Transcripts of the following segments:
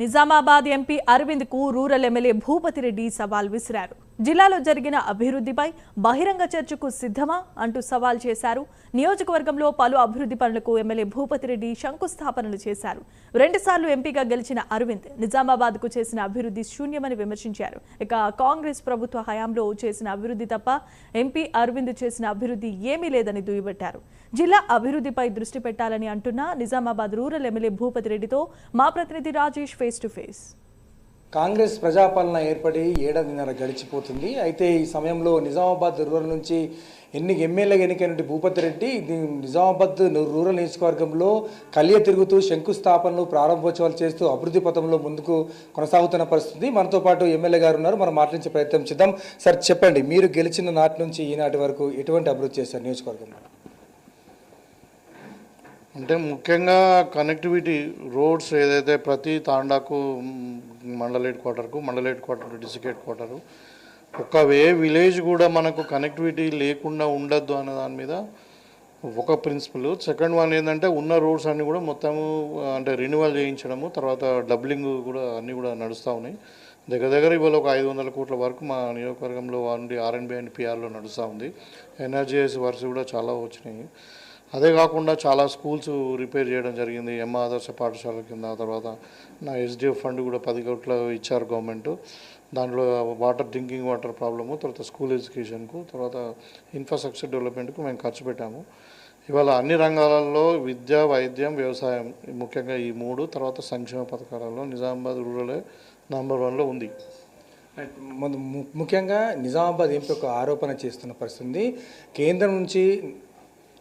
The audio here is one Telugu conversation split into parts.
నిజామాబాద్ ఎంపీ అరవింద్కు రూరల్ ఎమ్మెల్యే భూపతిరెడ్డి సవాల్ విసిరారు. జిల్లాలో జరిగిన అభివృద్ధిపై బహిరంగ చర్చకు సిద్ధమా అంటూ సవాల్ చేశారు. నియోజకవర్గంలో పలు అభివృద్ధి పనులకు ఎమ్మెల్యే భూపతి రెడ్డి శంకుస్థాపనలు చేశారు. రెండుసార్లు ఎంపీగా గెలిచిన అరవింద్ నిజామాబాద్కు చేసిన అభివృద్ధి శూన్యమని విమర్శించారు. ఇక కాంగ్రెస్ ప్రభుత్వ హయాంలో చేసిన అభివృద్ధి తప్ప ఎంపీ అరవింద్ చేసిన అభివృద్ధి ఏమీ లేదని దుయ్యబట్టారు. జిల్లా అభివృద్ధిపై దృష్టి పెట్టాలని అంటున్న నిజామాబాద్ రూరల్ ఎమ్మెల్యే భూపతి రెడ్డితో మా ప్రతినిధి Rajesh face to face Congress ప్రజాపాలన ఏర్పడి ఏడాదిన్నర గడిచిపోతుంది. అయితే ఈ సమయంలో నిజామాబాద్ రూరల్ నుంచి ఎన్ని ఎమ్మెల్యేగా ఎన్నికైనటువంటి భూపతి రెడ్డి నిజామాబాద్ రూరల్ నియోజకవర్గంలో కలియ తిరుగుతూ శంకుస్థాపనలు ప్రారంభోత్సవాలు చేస్తూ అభివృద్ధి పథంలో ముందుకు కొనసాగుతున్న పరిస్థితి. మనతో పాటు ఎమ్మెల్యే గారు ఉన్నారు. మనం మాట్లాడించే ప్రయత్నం చేద్దాం. సార్ చెప్పండి మీరు గెలిచిన నాటి నుంచి ఈనాటి వరకు ఎటువంటి అభివృద్ధి చేశారు నియోజకవర్గంలో? అంటే ముఖ్యంగా కనెక్టివిటీ రోడ్స్ ఏదైతే ప్రతి తాండాకు మండల హెడ్ క్వార్టర్కు మండల head quarter district head quarter. ఒక వే విలేజ్ కూడా మనకు కనెక్టివిటీ లేకుండా ఉండద్దు అనే దాని మీద ఒక ప్రిన్సిపల్. సెకండ్ వన్ ఏంటంటే ఉన్న రోడ్స్ అన్నీ కూడా మొత్తము అంటే రెన్యువల్ చేయించడము తర్వాత డబ్లింగ్ కూడా అన్నీ కూడా నడుస్తూ ఉన్నాయి. దగ్గర దగ్గర ఇవాళ ఒక ఐదు వందల కోట్ల వరకు మా నియోజకవర్గంలో నుండి ఆర్ఎన్బి అండ్ పిఆర్లో నడుస్తూ ఉంది. ఎన్ఆర్జీఎస్ వర్క్స్ కూడా చాలా వచ్చినాయి. అదే కాకుండా చాలా స్కూల్స్ రిపేర్ చేయడం జరిగింది. ఎమ్మ ఆదర్శ పాఠశాల కింద తర్వాత నా ఎస్డిఎఫ్ ఫండ్ కూడా పది కోట్ల ఇచ్చారు గవర్నమెంట్. దాంట్లో వాటర్ డ్రింకింగ్ వాటర్ ప్రాబ్లము తర్వాత స్కూల్ ఎడ్యుకేషన్కు తర్వాత ఇన్ఫ్రాస్ట్రక్చర్ డెవలప్మెంట్కు మేము ఖర్చు పెట్టాము. ఇవాళ అన్ని రంగాలలో విద్య వైద్యం వ్యవసాయం ముఖ్యంగా ఈ మూడు తర్వాత సంక్షేమ పథకాలలో నిజామాబాద్ రూరల్ నంబర్ వన్లో ఉంది. ము- ముఖ్యంగా నిజామాబాద్ ఎంపీ ఒక ఆరోపణ చేస్తున్న పరిస్థితి ఉంది. కేంద్రం నుంచి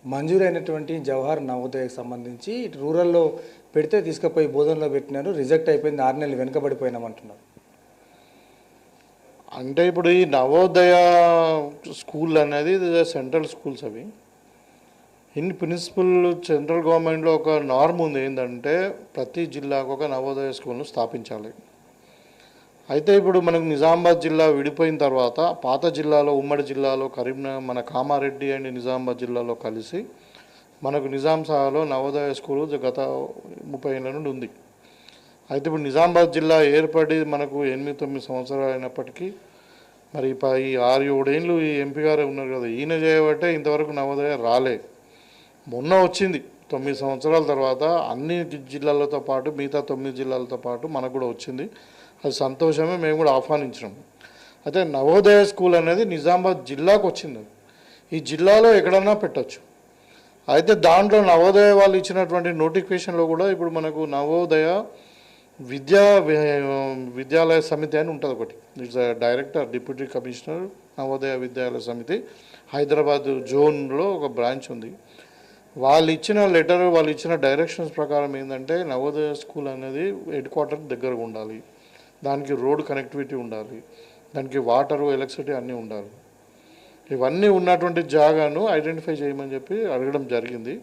మంజూరైనటువంటి జవహర్ నవోదయకు సంబంధించి ఇటు రూరల్లో పెడితే తీసుకుపోయి బోధనలో పెట్టినారు రిజెక్ట్ అయిపోయింది ఆరు నెలలు వెనుకబడిపోయినామంటున్నారు. అంటే ఇప్పుడు ఈ నవోదయ స్కూల్ అనేది సెంట్రల్ స్కూల్స్ అవి. ఇన్ ప్రిన్సిపల్ సెంట్రల్ గవర్నమెంట్లో ఒక నార్మ్ ఉంది ఏంటంటే ప్రతి జిల్లాకు ఒక నవోదయ స్కూల్ను స్థాపించాలి. అయితే ఇప్పుడు మనకు నిజామాబాద్ జిల్లా విడిపోయిన తర్వాత పాత జిల్లాలో ఉమ్మడి జిల్లాలో కరీంనగర్ మన కామారెడ్డి అండ్ నిజామాబాద్ జిల్లాలో కలిసి మనకు నిజాం సాగర్లో నవోదయ స్కూల్ గత ముప్పై ఏళ్ళ నుండి ఉంది. అయితే ఇప్పుడు నిజామాబాద్ జిల్లా ఏర్పడి మనకు ఎనిమిది తొమ్మిది సంవత్సరాలు అయినప్పటికీ మరి ఈ ఆరు ఏడేళ్ళు ఈ ఎంపీ గారే ఉన్నారు కదా ఈయన చేయబట్టే ఇంతవరకు నవోదయ రాలే. మొన్న వచ్చింది తొమ్మిది సంవత్సరాల తర్వాత అన్ని జిల్లాలతో పాటు మిగతా తొమ్మిది జిల్లాలతో పాటు మనకు కూడా వచ్చింది. అది సంతోషమే మేము కూడా ఆహ్వానించినాం. అయితే నవోదయ స్కూల్ అనేది నిజామాబాద్ జిల్లాకు వచ్చింది ఈ జిల్లాలో ఎక్కడన్నా పెట్టచ్చు. అయితే దాంట్లో నవోదయ వాళ్ళు ఇచ్చినటువంటి నోటిఫికేషన్లో కూడా ఇప్పుడు మనకు నవోదయ విద్యా విద్యాలయ సమితి అని ఉంటుంది ఒకటి. It's director deputy commissioner Navodaya Vidyalaya Samiti Hyderabad జోన్లో ఒక బ్రాంచ్ ఉంది. వాళ్ళు ఇచ్చిన లెటర్ వాళ్ళు ఇచ్చిన డైరెక్షన్స్ ప్రకారం ఏంటంటే నవోదయ స్కూల్ అనేది హెడ్ క్వార్టర్ దగ్గరగా ఉండాలి. దానికి రోడ్ కనెక్టివిటీ ఉండాలి దానికి వాటరు ఎలక్ట్రిసిటీ అన్నీ ఉండాలి. ఇవన్నీ ఉన్నటువంటి జాగాను ఐడెంటిఫై చేయమని చెప్పి అడగడం జరిగింది.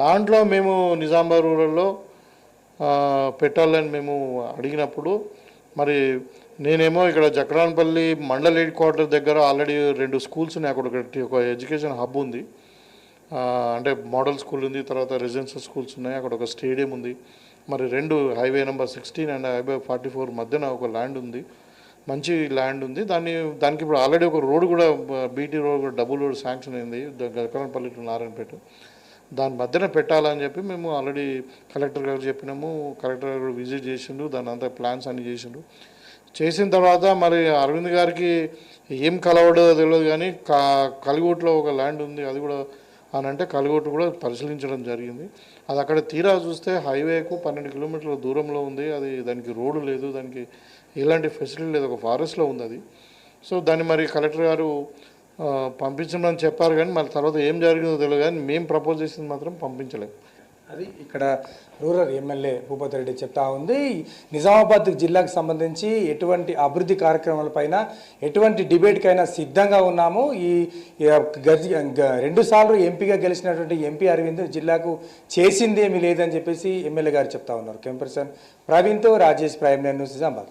దాంట్లో మేము నిజామాబాద్ రూరల్లో పెట్టాలని మేము అడిగినప్పుడు మరి నేనేమో ఇక్కడ జక్రాన్పల్లి మండల్ హెడ్ క్వార్టర్ దగ్గర ఆల్రెడీ రెండు స్కూల్స్ ఉన్నాయి. అక్కడ ఒకటి ఒక ఎడ్యుకేషన్ హబ్ ఉంది. అంటే మోడల్ స్కూల్ ఉంది తర్వాత రెసిడెన్షియల్ స్కూల్స్ ఉన్నాయి. అక్కడ ఒక స్టేడియం ఉంది. మరి రెండు highway number sixteen and highway forty four మధ్యన ఒక ల్యాండ్ ఉంది. మంచి ల్యాండ్ ఉంది. దాన్ని దానికి ఇప్పుడు ఆల్రెడీ ఒక రోడ్ కూడా బీటీ రోడ్ కూడా డబుల్ రోడ్ శాంక్షన్ అయింది. గకరణపల్లి టు నారాయణపేట. దాని మధ్యన పెట్టాలని చెప్పి మేము ఆల్రెడీ కలెక్టర్ గారు చెప్పినాము. కలెక్టర్ గారు కూడా విజిట్ చేసిండు. దాని అంతా ప్లాన్స్ అన్ని చేసిండు. చేసిన తర్వాత మరి అరవింద్ గారికి ఏం కలవడో తెలియదు కానీ కా కలిగోట్లో ఒక ల్యాండ్ ఉంది. అది కూడా అని అంటే కలగొట్టు కూడా పరిశీలించడం జరిగింది. అది అక్కడ తీరా చూస్తే హైవేకు పన్నెండు కిలోమీటర్ల దూరంలో ఉంది. అది దానికి రోడ్డు లేదు. దానికి ఎలాంటి ఫెసిలిటీ లేదు. ఒక ఫారెస్ట్లో ఉంది అది. సో దాన్ని మరి కలెక్టర్ గారు పంపించమని చెప్పారు కానీ మరి తర్వాత ఏం జరిగిందో తెలియదు కానీ మేము ప్రపోజ్ చేసింది మాత్రం పంపించలేము అది ఇక్కడ రూరల్ ఎమ్మెల్యే భూపతి రెడ్డి చెప్తా ఉంది. నిజామాబాద్ జిల్లాకు సంబంధించి ఎటువంటి అభివృద్ధి కార్యక్రమాలపైన ఎటువంటి డిబేట్కైనా సిద్ధంగా ఉన్నాము. ఈ ఈ గజ ఎంపీగా గెలిచినటువంటి ఎంపీ అరవింద్ జిల్లాకు చేసింది ఏమీ లేదని చెప్పేసి ఎమ్మెల్యే గారు చెప్తా ఉన్నారు. కెంపర్సన్ ప్రవీణ్తో రాజేష్ ప్రైమ్ న్యూస్ నిజామాబాద్.